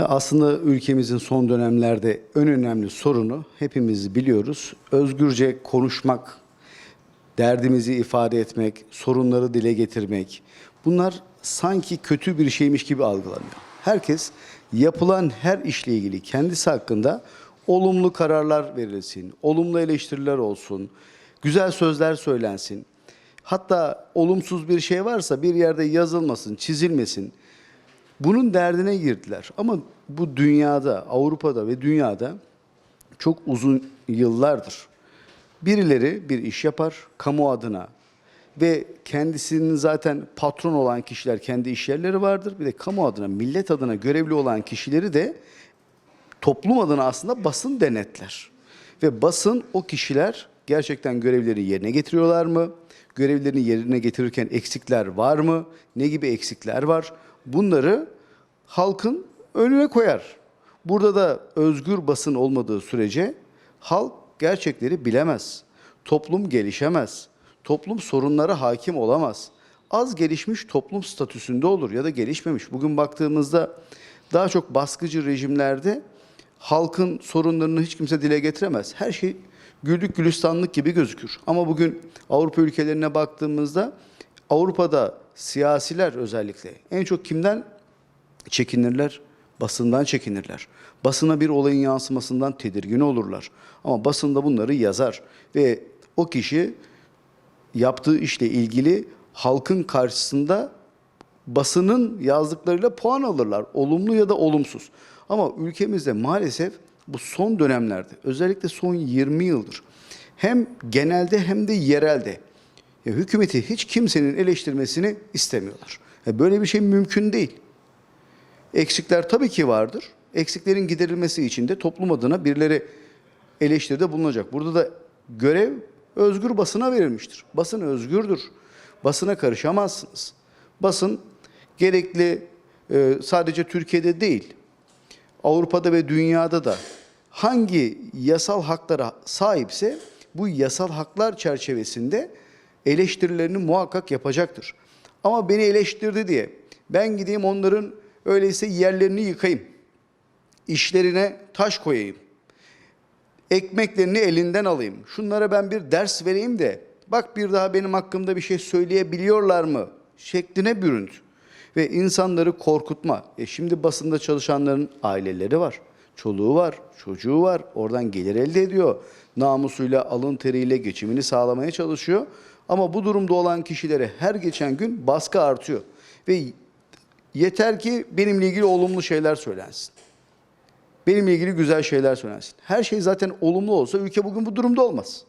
Aslında ülkemizin son dönemlerde en önemli sorunu hepimiz biliyoruz. Özgürce konuşmak, derdimizi ifade etmek, sorunları dile getirmek. Bunlar sanki kötü bir şeymiş gibi algılanıyor. Herkes yapılan her işle ilgili kendisi hakkında olumlu kararlar verilsin, olumlu eleştiriler olsun, güzel sözler söylensin. Hatta olumsuz bir şey varsa bir yerde yazılmasın, çizilmesin. Bunun derdine girdiler. Ama bu dünyada, Avrupa'da ve dünyada çok uzun yıllardır birileri bir iş yapar kamu adına ve kendisinin zaten patron olan kişiler kendi iş yerleri vardır. Bir de kamu adına, millet adına görevli olan kişileri de toplum adına aslında basın denetler. Ve basın o kişiler gerçekten görevleri yerine getiriyorlar mı? Görevlerini yerine getirirken eksikler var mı? Ne gibi eksikler var? Bunları halkın önüne koyar. Burada da özgür basın olmadığı sürece halk gerçekleri bilemez. Toplum gelişemez. Toplum sorunlara hakim olamaz. Az gelişmiş toplum statüsünde olur ya da gelişmemiş. Bugün baktığımızda daha çok baskıcı rejimlerde halkın sorunlarını hiç kimse dile getiremez. Her şey güllük gülistanlık gibi gözükür. Ama bugün Avrupa ülkelerine baktığımızda Avrupa'da siyasiler özellikle en çok kimden çekinirler? Basından çekinirler. Basına bir olayın yansımasından tedirgin olurlar. Ama basında bunları yazar ve o kişi yaptığı işle ilgili halkın karşısında basının yazdıklarıyla puan alırlar. Olumlu ya da olumsuz. Ama ülkemizde maalesef bu son dönemlerde özellikle son 20 yıldır hem genelde hem de yerelde ya hükümeti hiç kimsenin eleştirmesini istemiyorlar. Ya böyle bir şey mümkün değil. Eksikler tabii ki vardır. Eksiklerin giderilmesi için de toplum adına birileri eleştiride bulunacak. Burada da görev özgür basına verilmiştir. Basın özgürdür. Basına karışamazsınız. Basın gerekli e, sadece Türkiye'de değil, Avrupa'da ve dünyada da hangi yasal haklara sahipse bu yasal haklar çerçevesinde eleştirilerini muhakkak yapacaktır. Ama beni eleştirdi diye ben gideyim onların öyleyse yerlerini yıkayım. işlerine taş koyayım. Ekmeklerini elinden alayım. Şunlara ben bir ders vereyim de bak bir daha benim hakkımda bir şey söyleyebiliyorlar mı şekline büründü. Ve insanları korkutma. E şimdi basında çalışanların aileleri var. Çoluğu var, çocuğu var. Oradan gelir elde ediyor. Namusuyla, alın teriyle geçimini sağlamaya çalışıyor. Ama bu durumda olan kişilere her geçen gün baskı artıyor. Ve yeter ki benimle ilgili olumlu şeyler söylensin. Benimle ilgili güzel şeyler söylensin. Her şey zaten olumlu olsa ülke bugün bu durumda olmaz.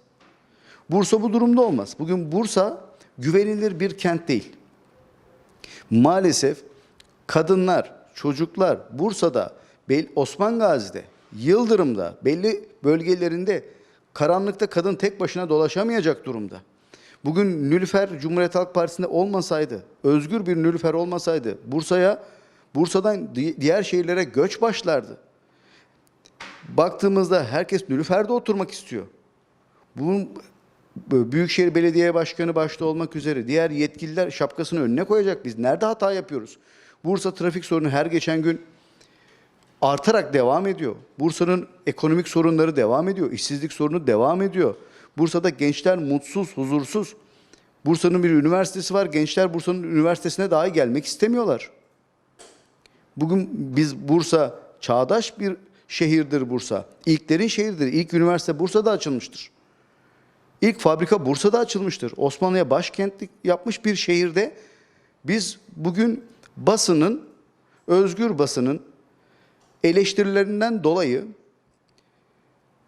Bursa bu durumda olmaz. Bugün Bursa güvenilir bir kent değil. Maalesef kadınlar, çocuklar Bursa'da, Osman Gazi'de, Yıldırım'da, belli bölgelerinde karanlıkta kadın tek başına dolaşamayacak durumda. Bugün Nülüfer Cumhuriyet Halk Partisi'nde olmasaydı, özgür bir Nülüfer olmasaydı Bursa'ya, Bursa'dan di- diğer şehirlere göç başlardı. Baktığımızda herkes Nülüfer'de oturmak istiyor. Bunun Büyükşehir Belediye Başkanı başta olmak üzere diğer yetkililer şapkasını önüne koyacak. Biz nerede hata yapıyoruz? Bursa trafik sorunu her geçen gün artarak devam ediyor. Bursa'nın ekonomik sorunları devam ediyor. İşsizlik sorunu devam ediyor. Bursa'da gençler mutsuz, huzursuz. Bursa'nın bir üniversitesi var. Gençler Bursa'nın üniversitesine dahi gelmek istemiyorlar. Bugün biz Bursa çağdaş bir şehirdir Bursa. İlklerin şehirdir. İlk üniversite Bursa'da açılmıştır. İlk fabrika Bursa'da açılmıştır. Osmanlı'ya başkentlik yapmış bir şehirde biz bugün basının, özgür basının eleştirilerinden dolayı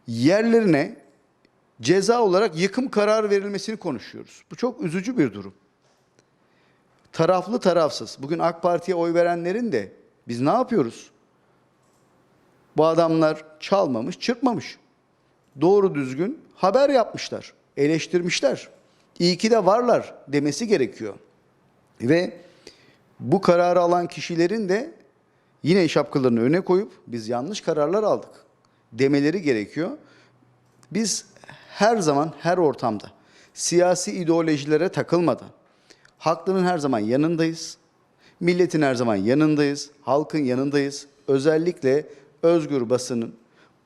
yerlerine ceza olarak yıkım kararı verilmesini konuşuyoruz. Bu çok üzücü bir durum. Taraflı tarafsız. Bugün AK Parti'ye oy verenlerin de biz ne yapıyoruz? Bu adamlar çalmamış, çırpmamış. Doğru düzgün haber yapmışlar, eleştirmişler. İyi ki de varlar demesi gerekiyor. Ve bu kararı alan kişilerin de yine şapkalarını öne koyup biz yanlış kararlar aldık demeleri gerekiyor. Biz her zaman her ortamda siyasi ideolojilere takılmadan haklının her zaman yanındayız. Milletin her zaman yanındayız, halkın yanındayız. özellikle özgür basının,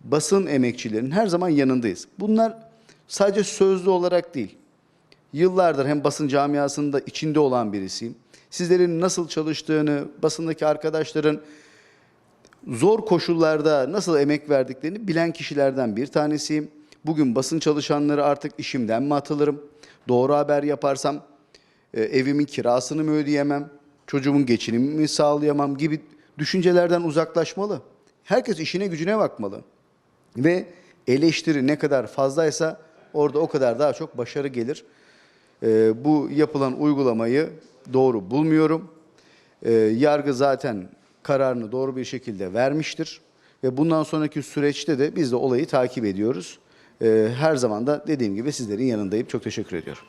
basın emekçilerinin her zaman yanındayız. Bunlar sadece sözlü olarak değil, Yıllardır hem basın camiasında içinde olan birisiyim. Sizlerin nasıl çalıştığını, basındaki arkadaşların zor koşullarda nasıl emek verdiklerini bilen kişilerden bir tanesiyim. Bugün basın çalışanları artık işimden mi atılırım? Doğru haber yaparsam e, evimin kirasını mı ödeyemem? Çocuğumun geçinimini mi sağlayamam gibi düşüncelerden uzaklaşmalı. Herkes işine gücüne bakmalı. Ve eleştiri ne kadar fazlaysa orada o kadar daha çok başarı gelir. Ee, bu yapılan uygulamayı doğru bulmuyorum. Ee, yargı zaten kararını doğru bir şekilde vermiştir. Ve bundan sonraki süreçte de biz de olayı takip ediyoruz. Ee, her zaman da dediğim gibi sizlerin yanındayım. Çok teşekkür ediyorum.